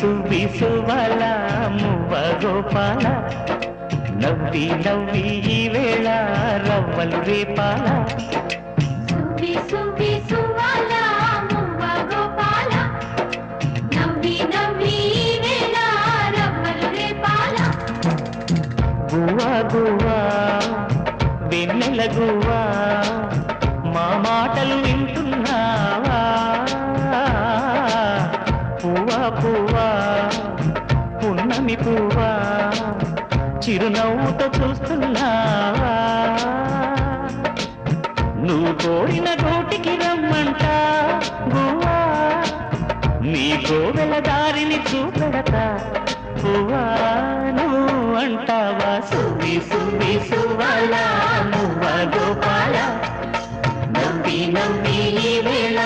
సువల మువ్వ గోపాల నవ్వి నవ్వి ఈ వేళ రవ్వలు రేపాల. సువ్వి సువ్వి సువ్వాల మువ్వ పువ్వా పున్నమి పువ్వా చిరునవ్వుతో చూస్తున్నావా? నువ్వు కోరిన గోటికి రమ్మంట గువ్వా నీ గోవెల దారిని చూపెడతా పువ్వా నువ్వు అంటావా? సువి సువి సువాలా మువ్వ గోపాల? నవ్వి నవ్వి ఈ వేళ